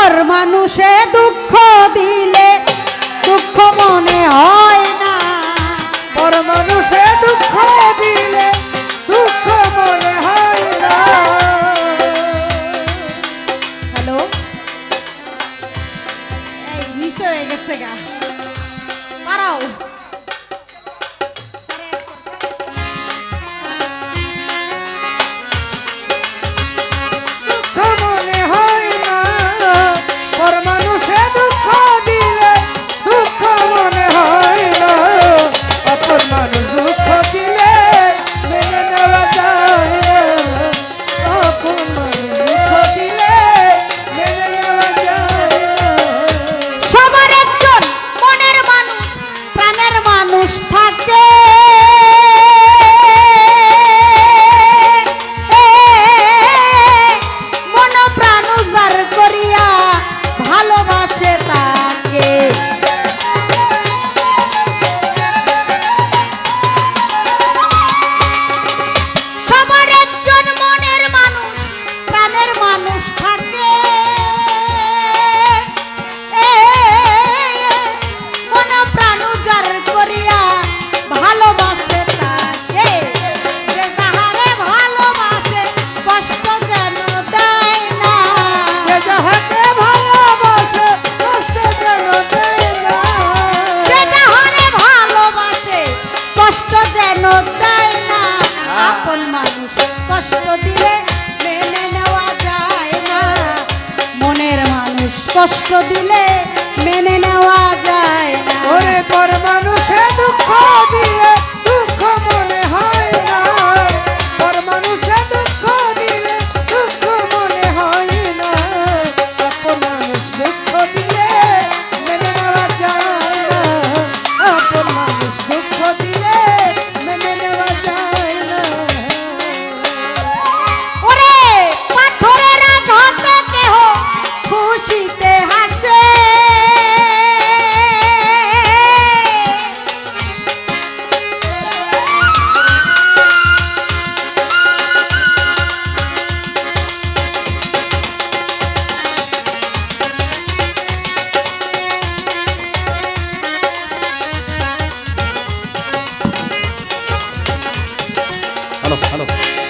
পর মানুষে দুঃখ দিলে দুঃখ মনে হয় না। পর মানুষে দুঃখ দিলে দুঃখ মনে হয় না। হ্যালো? এই, নিচে হয়ে গেছে গা। কষ্ট দিলে মেনে নেওয়া যায় না। মনের মানুষ কষ্ট দিলে মেনে নেওয়া যায় না। ওরে দুঃখ দিয়ে হ্যালো হ্যালো